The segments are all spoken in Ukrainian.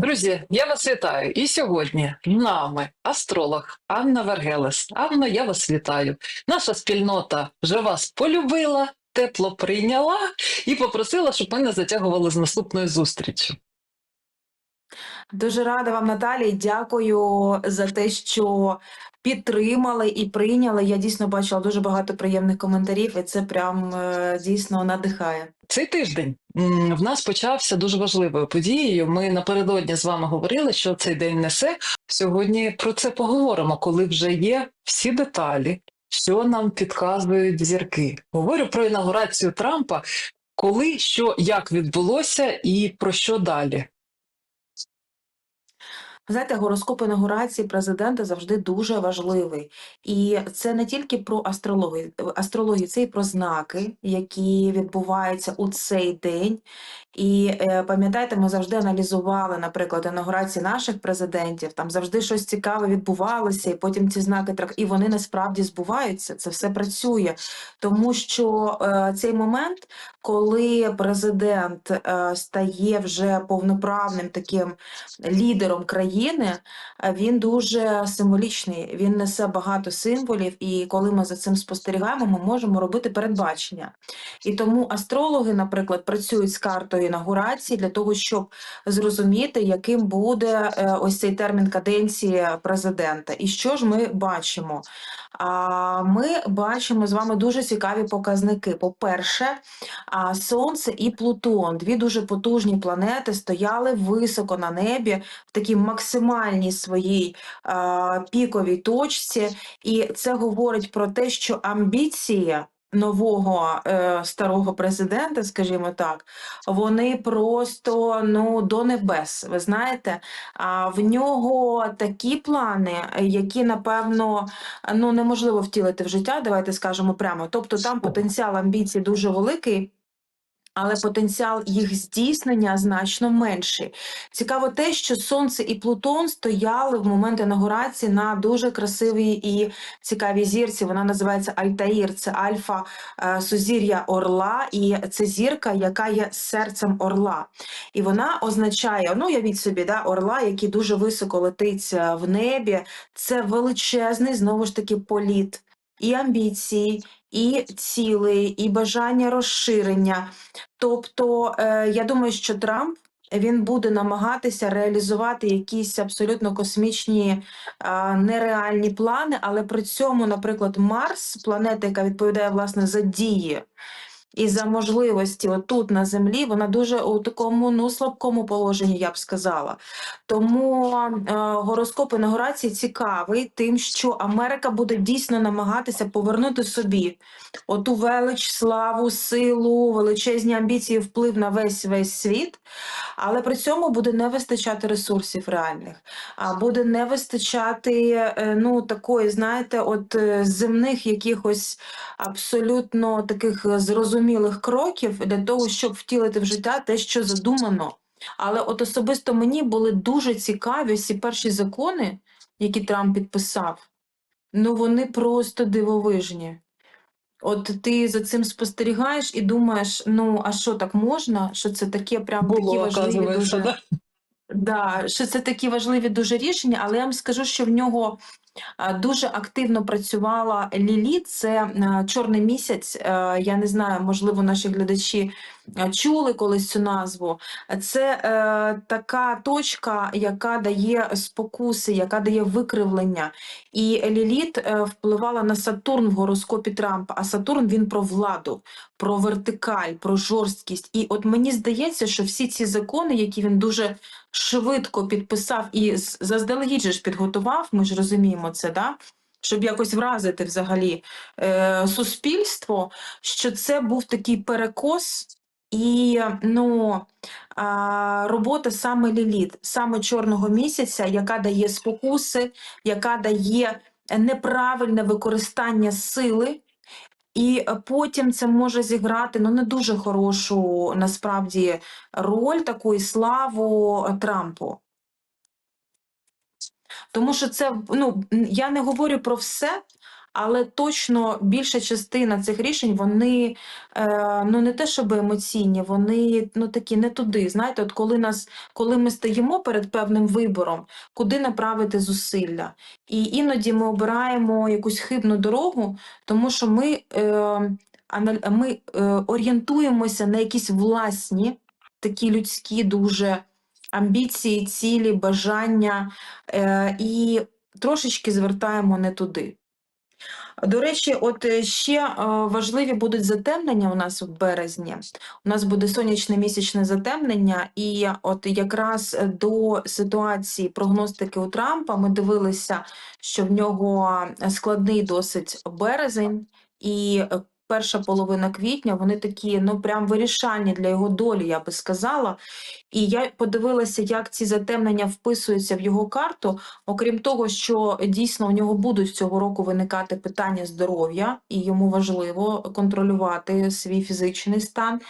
Друзі, я вас вітаю. І сьогодні нами астролог Анна Вергелес. Анна, я вас вітаю. Наша спільнота вже вас полюбила, тепло прийняла і попросила, щоб ми не затягували з наступною зустрічю. Дуже рада вам, Наталі. Дякую за те, що підтримали і прийняли. Я дійсно бачила дуже багато приємних коментарів, і це прям е, дійсно надихає. Цей тиждень в нас почався дуже важливою подією. Ми напередодні з вами говорили, що цей день несе. Сьогодні про це поговоримо, коли вже є всі деталі, що нам підказують зірки. Говорю про інаугурацію Трампа, коли, що, як відбулося і про що далі. Знаєте, гороскоп інаугурації президента завжди дуже важливий. І це не тільки про астрологію, астрологію, це і про знаки, які відбуваються у цей день. І е, пам'ятаєте, ми завжди аналізували, наприклад, інаугурації наших президентів. Там завжди щось цікаве відбувалося, і потім ці знаки і вони насправді збуваються. Це все працює, тому що е, цей момент, коли президент е, стає вже повноправним таким лідером країни, е, він дуже символічний. Він несе багато символів, і коли ми за цим спостерігаємо, ми можемо робити передбачення. І тому астрологи, наприклад, працюють з картою інаугурації для того, щоб зрозуміти, яким буде е, ось цей термін каденції президента. І що ж ми бачимо? Ми бачимо з вами дуже цікаві показники. По-перше, Сонце і Плутон, дві дуже потужні планети, стояли високо на небі в такій максимальній своїй а, піковій точці, і це говорить про те, що амбіція. Нового е, старого президента, скажімо так, вони просто ну до небес. Ви знаєте, а в нього такі плани, які напевно ну неможливо втілити в життя. Давайте скажемо прямо. Тобто, там потенціал амбіцій дуже великий. Але потенціал їх здійснення значно менший. Цікаво те, що Сонце і Плутон стояли в момент інаугурації на дуже красивій і цікавій зірці. Вона називається Альтаїр. Це альфа е, сузір'я Орла, і це зірка, яка є серцем Орла. І вона означає, ну явіть собі, да, Орла, який дуже високо летить е, в небі. Це величезний знову ж таки політ і амбіції, і цілей, і бажання розширення. Тобто, е, я думаю, що Трамп. Він буде намагатися реалізувати якісь абсолютно космічні а, нереальні плани, але при цьому, наприклад, Марс, планета, яка відповідає власне за дії і за можливості отут на землі, вона дуже у такому ну слабкому положенні, я б сказала. Тому е, гороскоп інаугурації цікавий, тим, що Америка буде дійсно намагатися повернути собі оту велич, славу, силу, величезні амбіції, вплив на весь весь світ, але при цьому буде не вистачати ресурсів реальних, а буде не вистачати е, ну такої, знаєте, от е, земних якихось абсолютно таких зрозумілих кроків для того, щоб втілити в життя те, що задумано. Але от особисто мені були дуже цікаві всі перші закони, які Трамп підписав. Ну вони просто дивовижні. От ти за цим спостерігаєш і думаєш, ну а що так можна? Що це таке прям такі важливі дуже. да? Да, що це такі важливі дуже рішення, але я вам скажу, що в нього дуже активно працювала Лілі. Це чорний місяць. Е, Я не знаю, можливо, наші глядачі чули колись цю назву. Це е, така точка, яка дає спокуси, яка дає викривлення. І Ліліт е, впливала на Сатурн в гороскопі Трампа. А Сатурн він про владу, про вертикаль, про жорсткість. І от мені здається, що всі ці закони, які він дуже швидко підписав і заздалегідь же ж підготував, ми ж розуміємо це, да? щоб якось вразити взагалі е, суспільство, що це був такий перекос і ну, а, робота саме ліліт, саме чорного місяця, яка дає спокуси, яка дає неправильне використання сили. І потім це може зіграти ну не дуже хорошу насправді роль таку і славу Трампу. Тому що це ну я не говорю про все, але точно більша частина цих рішень вони е, ну не те, щоб емоційні, вони ну такі не туди. Знаєте, от коли нас, коли ми стоїмо перед певним вибором, куди направити зусилля, і іноді ми обираємо якусь хибну дорогу, тому що ми, е, ми е, орієнтуємося на якісь власні, такі людські дуже амбіції, цілі, бажання е, і трошечки звертаємо не туди. До речі, от е, ще е, важливі будуть затемнення у нас в березні. У нас буде сонячне місячне затемнення, і от якраз до ситуації прогностики у Трампа ми дивилися, що в нього складний досить березень, і перша половина квітня вони такі, ну прям вирішальні для його долі, я би сказала. І я подивилася, як ці затемнення вписуються в його карту. Окрім того, що дійсно у нього будуть цього року виникати питання здоров'я, і йому важливо контролювати свій фізичний стан.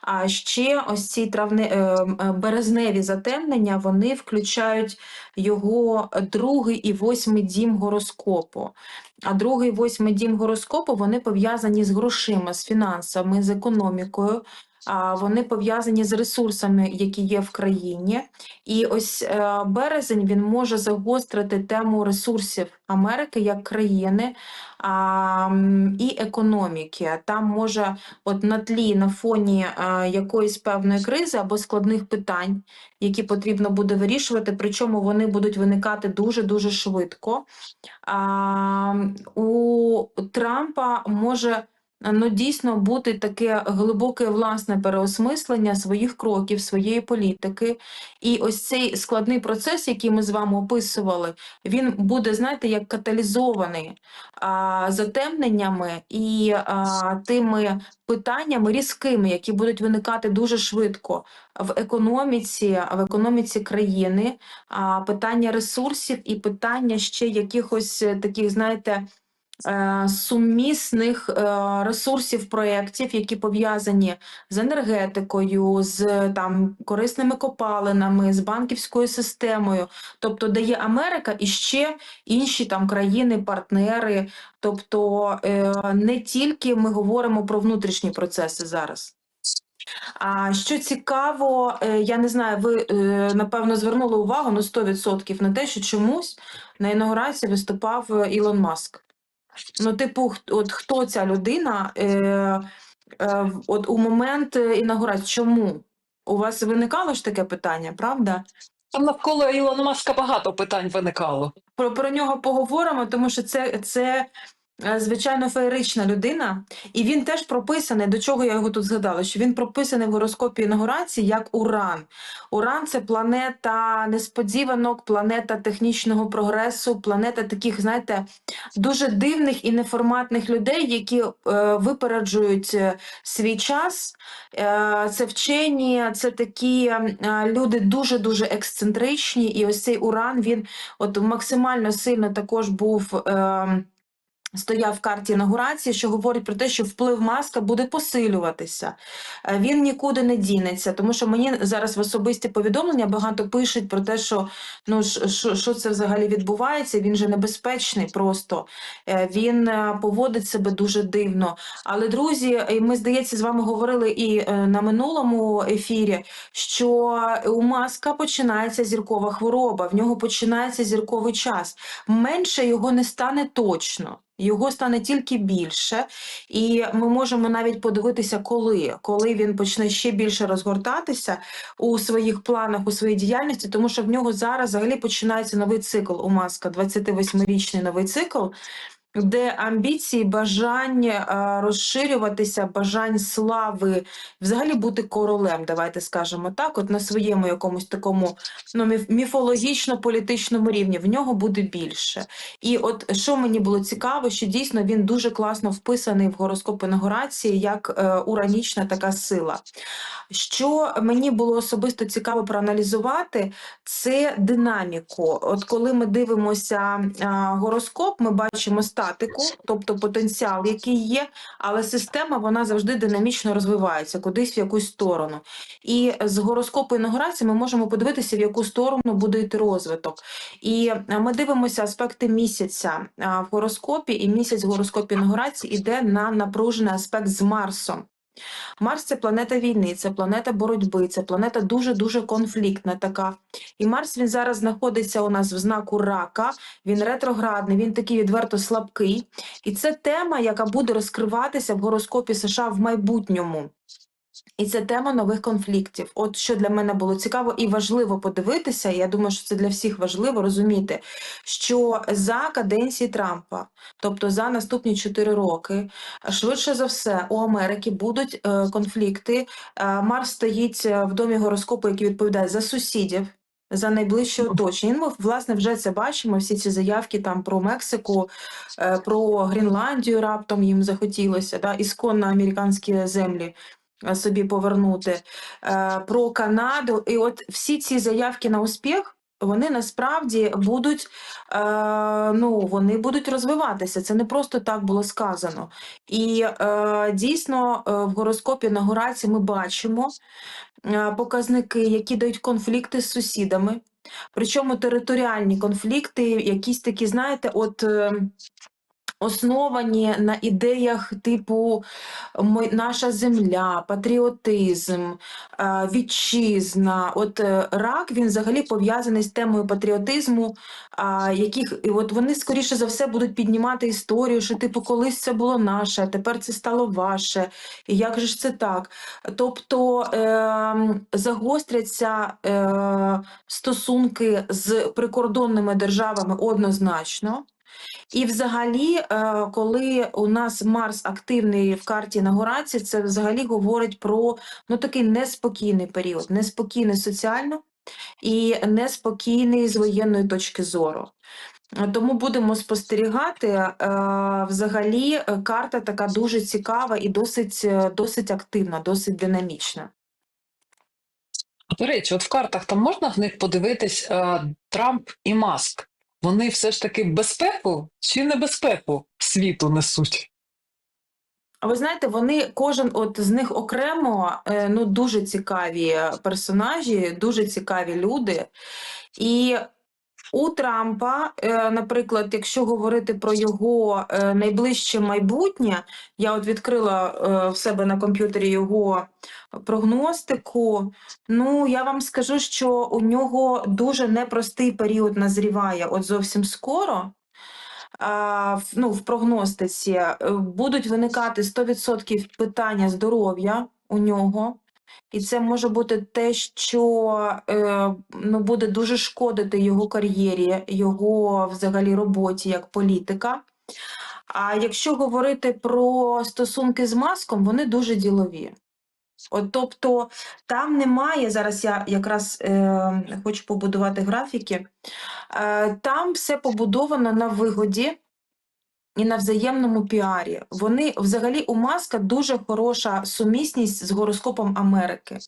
А ще ось ці травне, е, березневі затемнення вони включають його другий і восьмий дім гороскопу. А другий восьмий дім гороскопу вони пов'язані з грошима, з фінансами, з економікою. Вони пов'язані з ресурсами, які є в країні. І ось е, березень він може загострити тему ресурсів Америки як країни і економіки. Там може, от на тлі, на фоні е, якоїсь певної кризи або складних питань, які потрібно буде вирішувати, причому вони будуть виникати дуже дуже швидко. У Трампа може ну, дійсно бути таке глибоке власне переосмислення своїх кроків, своєї політики. І ось цей складний процес, який ми з вами описували, він буде, знаєте, як каталізований а, затемненнями і а, тими питаннями різкими, які будуть виникати дуже швидко в економіці, в економіці країни, а, питання ресурсів і питання ще якихось таких, знаєте, сумісних е, ресурсів проєктів, які пов'язані з енергетикою, з там корисними копалинами, з банківською системою, тобто де є Америка і ще інші там країни, партнери. Тобто е, не тільки ми говоримо про внутрішні процеси зараз. А що цікаво, е, я не знаю, ви е, напевно звернули увагу ну 100% на те, що чомусь на інаугурації виступав е, Ілон Маск. Ну, типу, от хто ця людина? Е, е, от у момент е, інаугурації, чому? У вас виникало ж таке питання, правда? Там навколо Ілона Маска багато питань виникало. Про, про нього поговоримо, тому що це, це звичайно феєрична людина, і він теж прописаний, до чого я його тут згадала, що він прописаний в гороскопі інаугурації як Уран. Уран це планета несподіванок, планета технічного прогресу, планета таких, знаєте, дуже дивних і неформатних людей, які е, випереджують е, свій час. Е, це вчені, це такі е, люди дуже-дуже ексцентричні, і ось цей Уран, він от максимально сильно також був. Е, Стояв в карті інаугурації, що говорить про те, що вплив маска буде посилюватися. Е, Він нікуди не дінеться, тому що мені зараз в особисті повідомлення багато пишуть про те, що ну що, що це взагалі відбувається. Він же небезпечний просто. Е, Він е, поводить себе дуже дивно. Але друзі, ми здається, з вами говорили і на минулому ефірі, що у маска починається зіркова хвороба, в нього починається зірковий час. Менше його не стане точно. Його стане тільки більше, і ми можемо навіть подивитися, коли, коли він почне ще більше розгортатися у своїх планах, у своїй діяльності, тому що в нього зараз взагалі починається новий цикл у Маска, 28-річний новий цикл, де амбіції, бажання е, розширюватися, бажань слави, взагалі бути королем, давайте скажемо так, от на своєму якомусь такому ну, міфологічно-політичному рівні, в нього буде більше. І от що мені було цікаво, що дійсно він дуже класно вписаний в гороскоп інаугурації як е, уранічна така сила. Що мені було особисто цікаво проаналізувати, це динаміку. От коли ми дивимося а, гороскоп, ми бачимо старт. Статику, тобто потенціал, який є, але система вона завжди динамічно розвивається кудись в якусь сторону. І з гороскопу інаугурації ми можемо подивитися, в яку сторону буде йти розвиток. І е, ми дивимося аспекти місяця в гороскопі, і місяць в гороскопі інаугурації йде на напружений аспект з Марсом. Марс це планета війни, це планета боротьби, це планета дуже-дуже конфліктна така. І Марс він зараз знаходиться у нас в знаку рака, він ретроградний, він такий відверто слабкий. І це тема, яка буде розкриватися в гороскопі США в майбутньому. І це тема нових конфліктів. От що для мене було цікаво і важливо подивитися, я думаю, що це для всіх важливо розуміти, що за каденції Трампа, тобто за наступні 4 роки, швидше за все у Америки будуть е, конфлікти. Е, Марс стоїть е, в домі гороскопу, який відповідає за сусідів. За найближче оточення. Ми власне вже це бачимо. Всі ці заявки там про Мексику, про Гренландію раптом їм захотілося, да, ісконно американські землі собі повернути, е, про Канаду. І от всі ці заявки на успіх. Вони насправді будуть, е, ну, вони будуть розвиватися. Це не просто так було сказано. І е, дійсно е, в гороскопі інаугурації ми бачимо е, показники, які дають конфлікти з сусідами. Причому територіальні конфлікти, якісь такі, знаєте, от. Основані на ідеях типу наша земля, патріотизм, е, вітчизна. От е, рак він взагалі пов'язаний з темою патріотизму, яких і от вони скоріше за все будуть піднімати історію, що типу колись це було наше, а тепер це стало ваше. І як же ж це так? Тобто е, загостряться е, стосунки з прикордонними державами однозначно. І взагалі, е, коли у нас Марс активний в карті інаугурації, це взагалі говорить про ну такий неспокійний період, неспокійний соціально і неспокійний з воєнної точки зору. Тому будемо спостерігати. Е, Взагалі, е, карта така дуже цікава і досить, досить активна, досить динамічна. До речі, от в картах там можна в них подивитись Трамп і Маск. Вони все ж таки безпеку чи небезпеку світу несуть? Ви знаєте, вони кожен от з них окремо е, ну дуже цікаві персонажі, дуже цікаві люди. І у Трампа, е, наприклад, якщо говорити про його е, найближче майбутнє, я от відкрила е, в себе на комп'ютері його прогностику. Ну, я вам скажу, що у нього дуже непростий період назріває от зовсім скоро. Ну, в прогностиці будуть виникати 100% питання здоров'я у нього. І це може бути те, що е, ну, буде дуже шкодити його кар'єрі, його взагалі роботі як політика. А якщо говорити про стосунки з маском, вони дуже ділові. От, тобто там немає, зараз я якраз е, хочу побудувати графіки, е, там все побудовано на вигоді і на взаємному піарі. Вони взагалі у Маска дуже хороша сумісність з гороскопом Америки.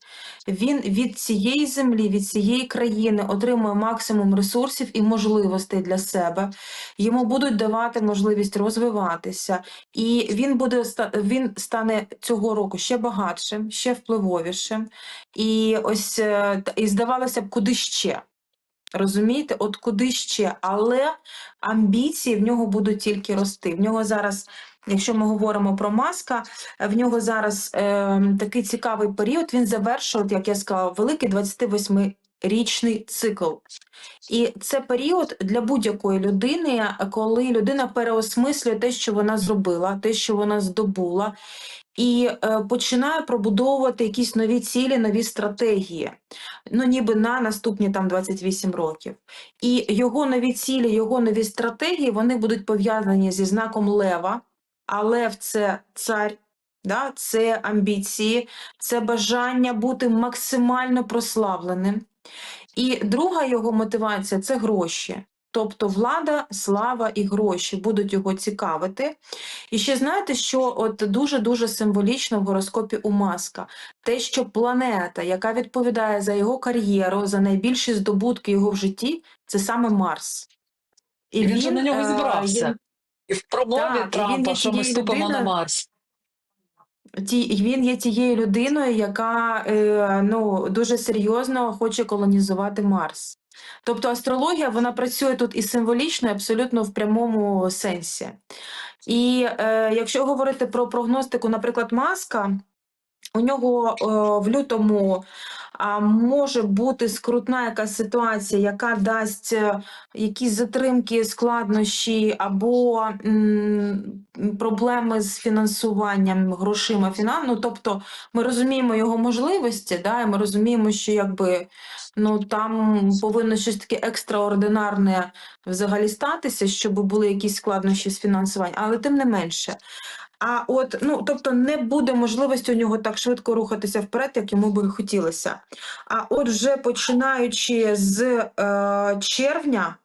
Він від цієї землі, від цієї країни отримує максимум ресурсів і можливостей для себе. Йому будуть давати можливість розвиватися, і він буде він стане цього року ще багатшим, ще впливовішим. І ось е, і здавалося б, куди ще. Розумієте, от куди ще, але амбіції в нього будуть тільки рости. В нього зараз, якщо ми говоримо про маска, в нього зараз е, такий цікавий період. Він завершив, як я сказала, великий 28-річний цикл. І це період для будь-якої людини, коли людина переосмислює те, що вона зробила, те, що вона здобула, і е, починає пробудовувати якісь нові цілі, нові стратегії. Ну, ніби на наступні там 28 років. І його нові цілі, його нові стратегії вони будуть пов'язані зі знаком лева. А лев це цар, да? це амбіції, це бажання бути максимально прославленим. І друга його мотивація це гроші. Тобто влада, слава і гроші будуть його цікавити. І ще знаєте, що от дуже-дуже символічно в гороскопі у Маска те, що планета, яка відповідає за його кар'єру, за найбільші здобутки його в житті, це саме Марс. І він же на нього е, зібрався. він- І в промові Так, і він Трампа, що ми ступимо на Марс. Ті, він є тією людиною, яка е, ну, дуже серйозно хоче колонізувати Марс. Тобто астрологія вона працює тут і символічно, і абсолютно в прямому сенсі. І е, якщо говорити про прогностику, наприклад, маска, у нього е, в лютому може бути скрутна якась ситуація, яка дасть е, якісь затримки, складнощі або проблеми з фінансуванням грошима фінан. Ну, тобто ми розуміємо його можливості, да, і ми розуміємо, що якби ну там повинно щось таке екстраординарне взагалі статися, щоб були якісь складнощі з фінансуванням, але тим не менше. А от, ну тобто, не буде можливості у нього так швидко рухатися вперед, як йому би хотілося. А от вже починаючи з е, червня,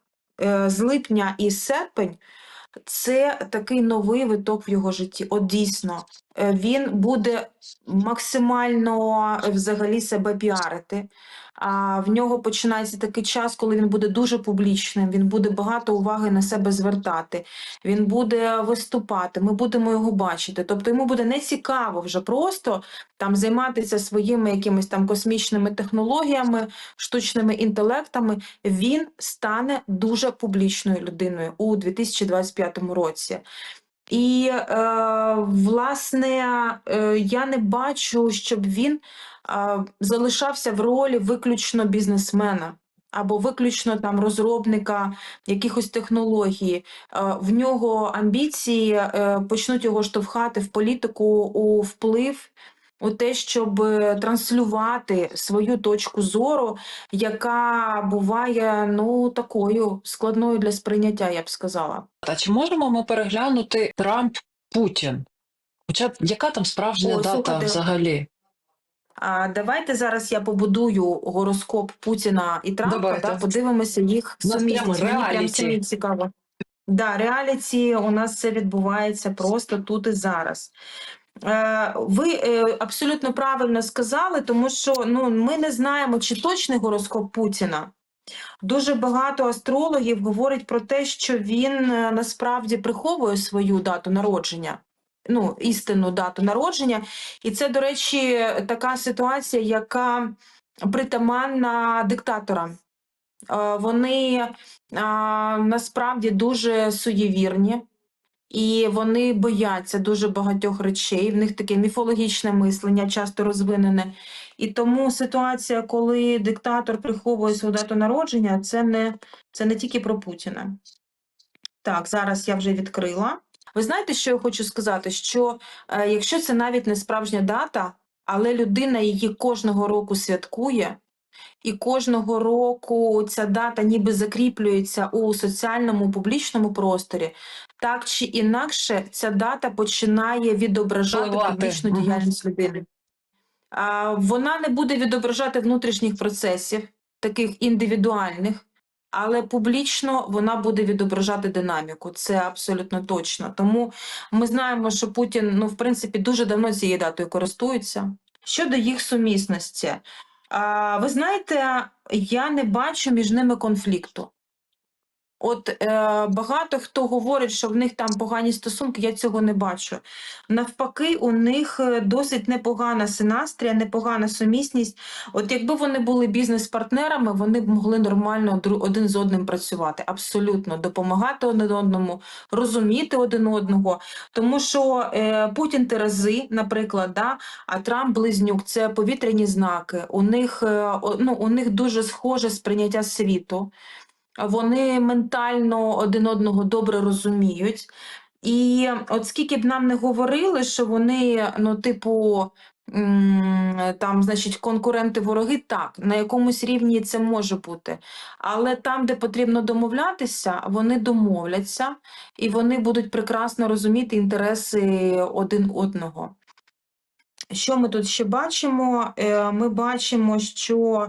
е, з липня і серпень, це такий новий виток в його житті. От дійсно, е, він буде максимально взагалі себе піарити. А в нього починається такий час, коли він буде дуже публічним, він буде багато уваги на себе звертати, він буде виступати, ми будемо його бачити. Тобто йому буде не цікаво вже просто там займатися своїми якимись там космічними технологіями, штучними інтелектами. Він стане дуже публічною людиною у 2025 році. І, е, власне, е, я не бачу, щоб він е, залишався в ролі виключно бізнесмена або виключно там розробника якихось технологій. Е, в нього амбіції е, почнуть його штовхати в політику у вплив. У те, щоб е, транслювати свою точку зору, яка буває ну такою складною для сприйняття, я б сказала. А чи можемо ми переглянути Трамп Путін? Хоча яка там справжня Ой, дата слухайте, взагалі? А давайте зараз я побудую гороскоп Путіна і Трампа, Давайте. та подивимося їх сумісність. Мені прям самі цікаво. Да, реаліті у нас це відбувається просто тут і зараз. Е, Ви е, абсолютно правильно сказали, тому що ну, ми не знаємо, чи точний гороскоп Путіна. Дуже багато астрологів говорять про те, що він е, насправді приховує свою дату народження, ну, істинну дату народження. І це, до речі, така ситуація, яка притаманна диктаторам. Вони насправді дуже суєвірні. І вони бояться дуже багатьох речей. В них таке міфологічне мислення, часто розвинене. І тому ситуація, коли диктатор приховує свою дату народження, це не, це не тільки про Путіна. Так, зараз я вже відкрила. Ви знаєте, що я хочу сказати? Що е, якщо це навіть не справжня дата, але людина її кожного року святкує, і кожного року ця дата ніби закріплюється у соціальному публічному просторі, так чи інакше ця дата починає відображати Впливати. діяльність людини. А, Вона не буде відображати внутрішніх процесів, таких індивідуальних, але публічно вона буде відображати динаміку. Це абсолютно точно. Тому ми знаємо, що Путін, ну, в принципі, дуже давно цією датою користується. Щодо їх сумісності, а, ви знаєте, я не бачу між ними конфлікту. От е, багато хто говорить, що в них там погані стосунки, я цього не бачу. Навпаки, у них е, досить непогана синастрія, непогана сумісність. От якби вони були бізнес-партнерами, вони б могли нормально один з одним працювати. Абсолютно допомагати один одному, розуміти один одного. Тому що е, Путін Терези, наприклад, да, а Трамп Близнюк це повітряні знаки. У них, е, ну, у них дуже схоже сприйняття світу. Вони ментально один одного добре розуміють. І от скільки б нам не говорили, що вони, ну, типу, там, значить, конкуренти вороги, так, на якомусь рівні це може бути. Але там, де потрібно домовлятися, вони домовляться і вони будуть прекрасно розуміти інтереси один одного. Що ми тут ще бачимо? Е, Ми бачимо, що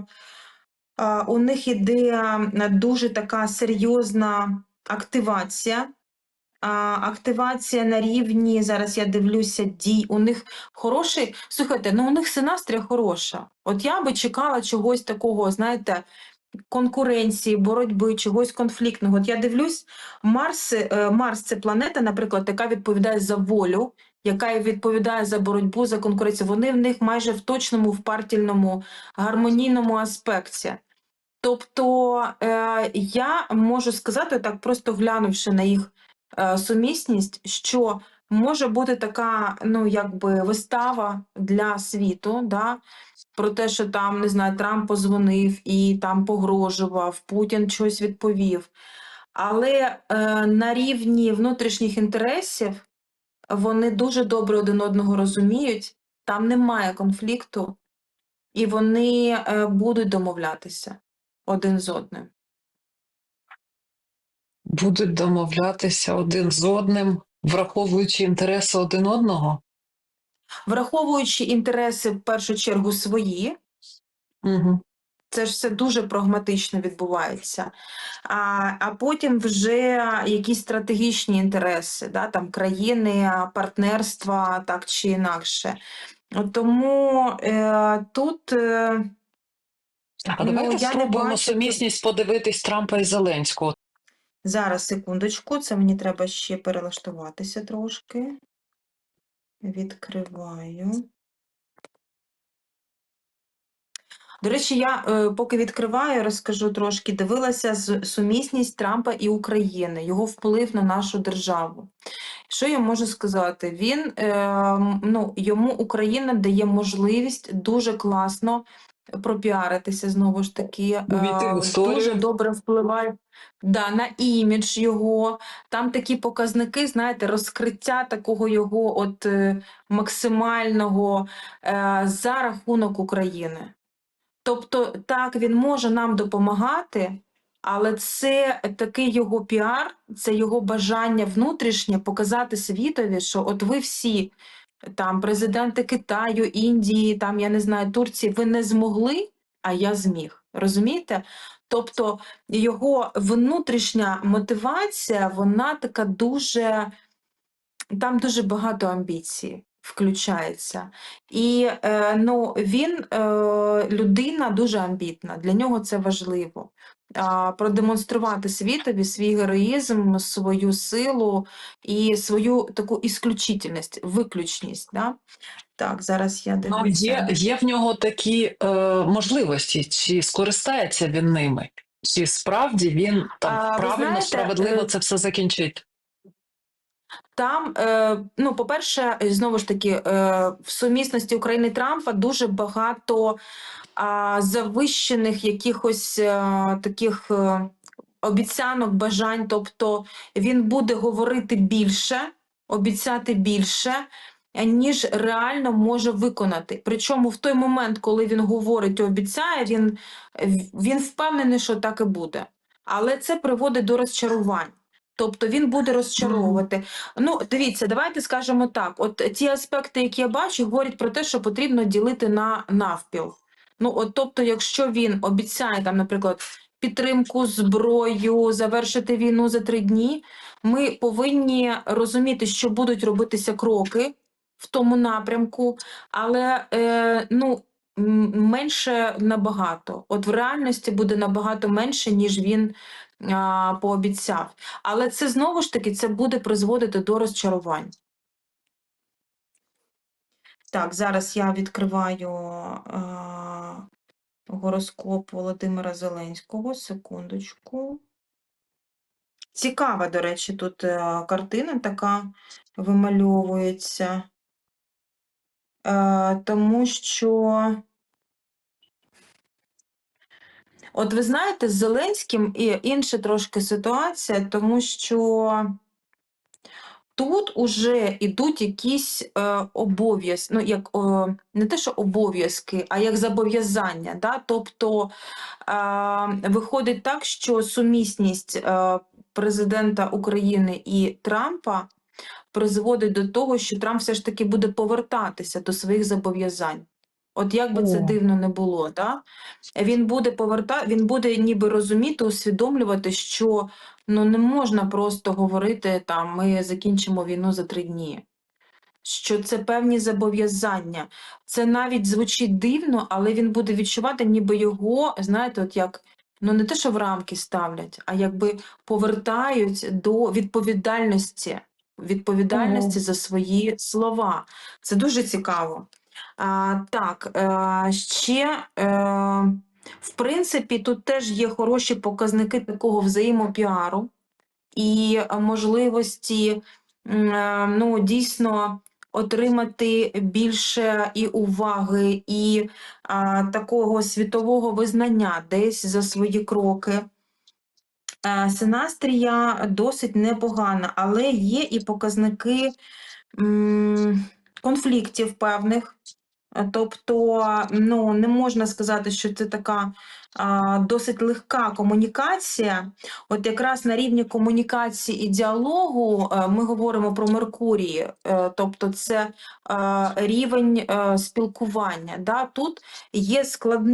у них іде дуже така серйозна активація. Активація на рівні, зараз я дивлюся, дій. У них хороший. Слухайте, ну у них синастрія хороша. От я би чекала чогось такого, знаєте, конкуренції, боротьби, чогось конфліктного. От я дивлюсь, Марс, е, Марс це планета, наприклад, яка відповідає за волю, яка відповідає за боротьбу, за конкуренцію. Вони в них майже в точному, в партільному, гармонійному аспекті. Тобто е, я можу сказати, так просто глянувши на їх е, сумісність, що може бути така, ну якби вистава для світу, да, про те, що там не знаю, Трамп позвонив і там погрожував, Путін щось відповів. Але е, на рівні внутрішніх інтересів вони дуже добре один одного розуміють, там немає конфлікту, і вони е, будуть домовлятися один з одним. Будуть домовлятися один з одним, враховуючи інтереси один одного. Враховуючи інтереси в першу чергу свої, Угу. це ж все дуже прагматично відбувається. А, а потім вже якісь стратегічні інтереси, да, там країни, партнерства, так чи інакше. Тому е, тут е, А Ну, давайте я спробуємо бачу сумісність подивитись Трампа і Зеленського. зараз секундочку, це мені треба ще перелаштуватися трошки. Відкриваю. До речі, я е, поки відкриваю, розкажу трошки, дивилася з сумісність Трампа і України, його вплив на нашу державу. Що я можу сказати? Він е, ну, йому Україна дає можливість дуже класно пропіаритися знову ж таки. Е. Дуже добре впливає да, на імідж його. Там такі показники, знаєте, розкриття такого його от е, максимального е, за рахунок України. Тобто, так, він може нам допомагати, але це такий його піар, це його бажання внутрішнє показати світові, що от ви всі, там, президенти Китаю, Індії, там, я не знаю, Турції, ви не змогли, а я зміг. Розумієте? Тобто його внутрішня мотивація, вона така дуже, там дуже багато амбіцій включається. І е, ну, він е, людина дуже амбітна, для нього це важливо. Продемонструвати світові свій героїзм, свою силу і свою таку ісключительність, виключність. Да? Так, зараз я Ну, є, є в нього такі е, можливості, чи скористається він ними, чи справді він там А, правильно, знаєте, справедливо е, це все закінчить. Там, е, ну, по-перше, знову ж таки, е, в сумісності України Трампа дуже багато а, завищених якихось е, таких е, обіцянок, бажань. Тобто він буде говорити більше, обіцяти більше, ніж реально може виконати. Причому в той момент, коли він говорить і обіцяє, він, він впевнений, що так і буде. Але це приводить до розчарувань. Тобто він буде розчаровувати. Ну, дивіться, давайте скажемо так: от ті аспекти, які я бачу, говорять про те, що потрібно ділити на навпіл. Ну, от, тобто, якщо він обіцяє там, наприклад, підтримку, зброю, завершити війну за три дні, ми повинні розуміти, що будуть робитися кроки в тому напрямку, але е, ну, менше набагато. От в реальності буде набагато менше, ніж він а, пообіцяв. Але це знову ж таки це буде призводити до розчарувань. Так, зараз я відкриваю а, гороскоп Володимира Зеленського. Секундочку. Цікава, до речі, тут е, картина така вимальовується. Е, тому що. От ви знаєте, з Зеленським і інша трошки ситуація, тому що тут уже йдуть якісь е, обов'язки, ну як е, не те, що обов'язки, а як зобов'язання. Да? Тобто е, виходить так, що сумісність е, президента України і Трампа призводить до того, що Трамп все ж таки буде повертатися до своїх зобов'язань. От як би це дивно не було, да? він буде поверта... він буде ніби розуміти, усвідомлювати, що ну не можна просто говорити там ми закінчимо війну за три дні. Що це певні зобов'язання. Це навіть звучить дивно, але він буде відчувати, ніби його, знаєте, от як ну не те, що в рамки ставлять, а якби повертають до відповідальності, відповідальності Ого. за свої слова. Це дуже цікаво. А, так, е, ще, е, в принципі, тут теж є хороші показники такого взаємопіару і можливості е, ну, дійсно отримати більше і уваги, і а, такого світового визнання десь за свої кроки. Е, Синастрія досить непогана, але є і показники м, конфліктів певних. Тобто, ну, не можна сказати, що це така досить легка комунікація. От якраз на рівні комунікації і діалогу е, ми говоримо про Меркурій, е, тобто це е, рівень спілкування. Да? Тут є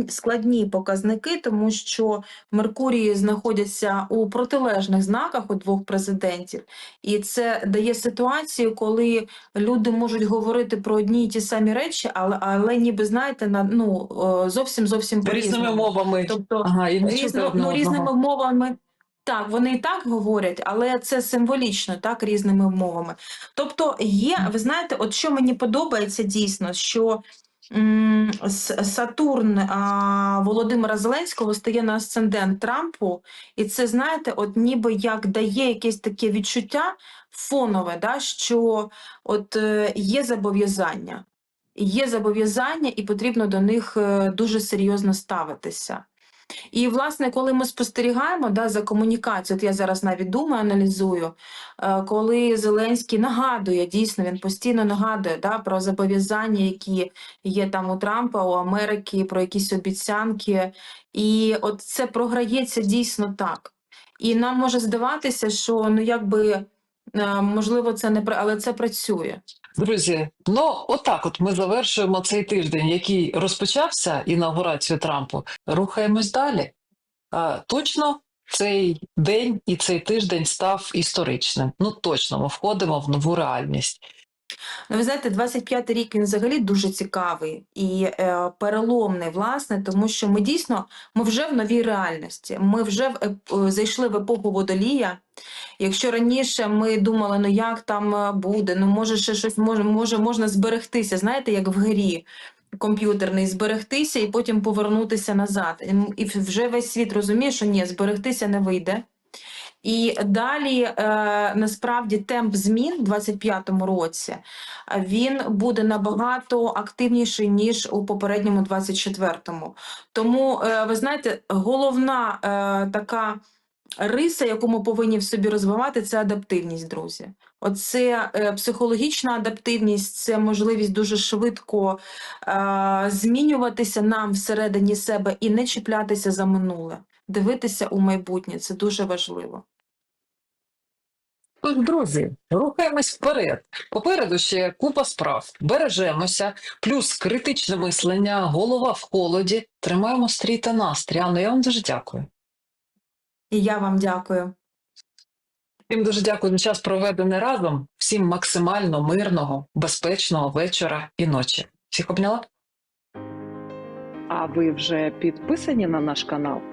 складні, показники, тому що Меркурії знаходяться у протилежних знаках у двох президентів, і це дає ситуацію, коли люди можуть говорити про одні й ті самі речі, але, але ніби знаєте, на ну зовсім зовсім Різними по-різному. Мовами. Тобто Ага, і різно, ну, різними мовами. Так, вони і так говорять, але це символічно, так, різними мовами. Тобто є, ви знаєте, от що мені подобається дійсно, що м, Сатурн а, Володимира Зеленського стає на асцендент Трампу, і це, знаєте, от ніби як дає якесь таке відчуття фонове, да, що от е, є зобов'язання. Є зобов'язання, і потрібно до них е, дуже серйозно ставитися. І, власне, коли ми спостерігаємо да, за комунікацією, от я зараз навіть думаю, аналізую, е, коли Зеленський нагадує, дійсно, він постійно нагадує да, про зобов'язання, які є там у Трампа, у Америки, про якісь обіцянки. І от це програється дійсно так. І нам може здаватися, що ну якби е, можливо це не але це працює. Друзі, ну отак, от ми завершуємо цей тиждень, який розпочався інаугурацію Трампу. Рухаємось далі. Точно цей день і цей тиждень став історичним. Ну точно, ми входимо в нову реальність. Ну, ви знаєте, 25-й рік він взагалі дуже цікавий і е, переломний, власне, тому що ми дійсно ми вже в новій реальності. Ми вже в е, зайшли в епоху водолія. Якщо раніше ми думали, ну як там е, буде, ну може ще щось може, може можна зберегтися, знаєте, як в грі комп'ютерний, зберегтися і потім повернутися назад. І вже весь світ розуміє, що ні, зберегтися не вийде. І далі е, насправді темп змін в 25-му році е, він буде набагато активніший ніж у попередньому 24-му. Тому е, ви знаєте, головна така риса, яку ми повинні в собі розвивати, це адаптивність, друзі. Оце психологічна адаптивність, це можливість дуже швидко змінюватися нам всередині себе і не чіплятися за минуле, дивитися у майбутнє. Це дуже важливо. Тож, друзі, рухаємось вперед. Попереду ще купа справ. Бережемося, плюс критичне мислення, голова в холоді. Тримаємо стрій та настрій. Анно, я вам дуже дякую. І я вам дякую. Всім дуже дякую за час проведений разом. Всім максимально мирного, безпечного вечора і ночі. Всіх обняла? А ви вже підписані на наш канал?